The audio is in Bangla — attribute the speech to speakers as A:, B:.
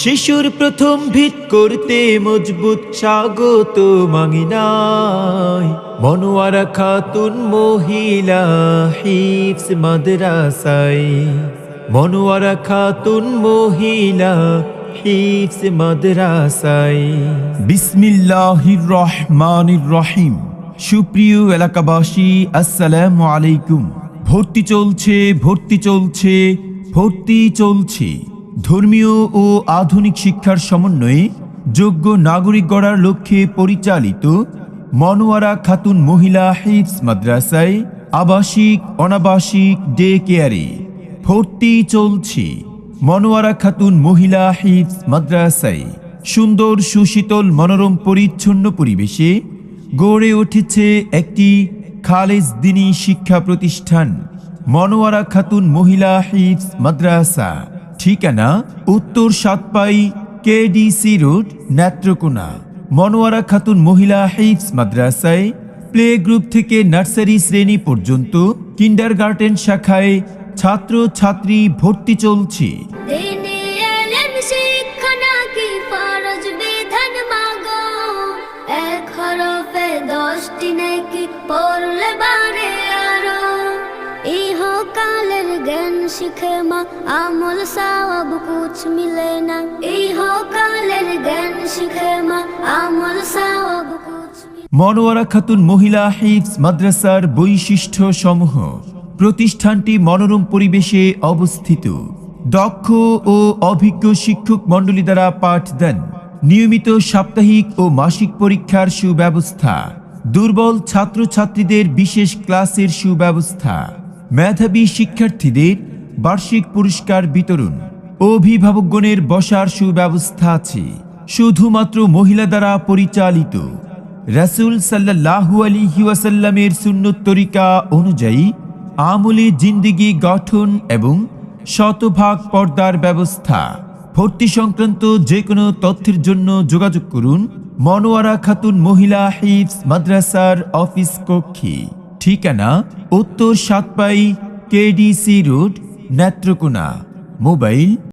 A: শিশুর প্রথম ভিত করতে মজবুত স্বাগত মাঙিনাই মনোয়ারা খাতুন মহিলা হিফস মাদ্রাসাই মনোয়ারা খাতুন মহিলা হিফস মাদ্রাসায়।
B: বিসমিল্লাহির রহমানির রহিম সুপ্রিয় এলাকাবাসী, আসসালামু আলাইকুম। ভর্তি চলছে ভর্তি চলছে ভর্তি চলছে। ধর্মীয় ও আধুনিক শিক্ষার সমন্বয়ে যোগ্য নাগরিক গড়ার লক্ষ্যে পরিচালিত মনোয়ারা খাতুন মহিলা হিফস মাদ্রাসায় আবাসিক, অনাবাসিক, ডে কেয়ারে ভর্তি চলছে। মনোয়ারা খাতুন মহিলা হিফস মাদ্রাসায় সুন্দর, সুশীতল, মনোরম, পরিচ্ছন্ন পরিবেশে গড়ে উঠেছে একটি খালেজ দিনী শিক্ষা প্রতিষ্ঠান। মনোয়ারা খাতুন মহিলা হিফস মাদ্রাসা। ঠিকানা উত্তর সাতপাই কেডিসি রোড, নেত্রকোনা। মনোয়ারা খাতুন মহিলা হিফস মাদ্রাসায় প্লে গ্রুপ থেকে নার্সারি শ্রেণি পর্যন্ত কিন্ডার গার্ডেন শাখায় ছাত্র ছাত্রী ভর্তি চলছে।
C: দশটি নাকি পড়লে বারে আরও। ইহকালের জ্ঞান শিখে মা, আমল সওয়াব কুছ মিলে না। ইহকালের জ্ঞান শিখে মা, আমল সওয়াব
B: মনোয়ারা খাতুন মহিলা হিফস মাদ্রাসার বৈশিষ্ট্য সমূহ। প্রতিষ্ঠানটি মনোরম পরিবেশে অবস্থিত। দক্ষ ও অভিজ্ঞ শিক্ষক মণ্ডলী দ্বারা পাঠ দেন। নিয়মিত সাপ্তাহিক ও মাসিক পরীক্ষার সুব্যবস্থা। দুর্বল ছাত্রছাত্রীদের বিশেষ ক্লাসের সুব্যবস্থা। মেধাবী শিক্ষার্থীদের বার্ষিক পুরস্কার বিতরণ। অভিভাবকগণের বসার সুব্যবস্থা আছে। শুধুমাত্র মহিলা দ্বারা পরিচালিত। রাসূল সাল্লাল্লাহু আলাইহি ওয়াসাল্লামের অনুযায়ী আমলে জিন্দিগি গঠন এবং শতভাগ পর্দার ব্যবস্থা। ভর্তি সংক্রান্ত যে কোনো তথ্যের জন্য যোগাযোগ করুন মনোয়ারা খাতুন মহিলা হিফস মাদ্রাসার অফিস কক্ষে। ঠিকানা উত্তর Satpai KDC road Netrokona. Mobile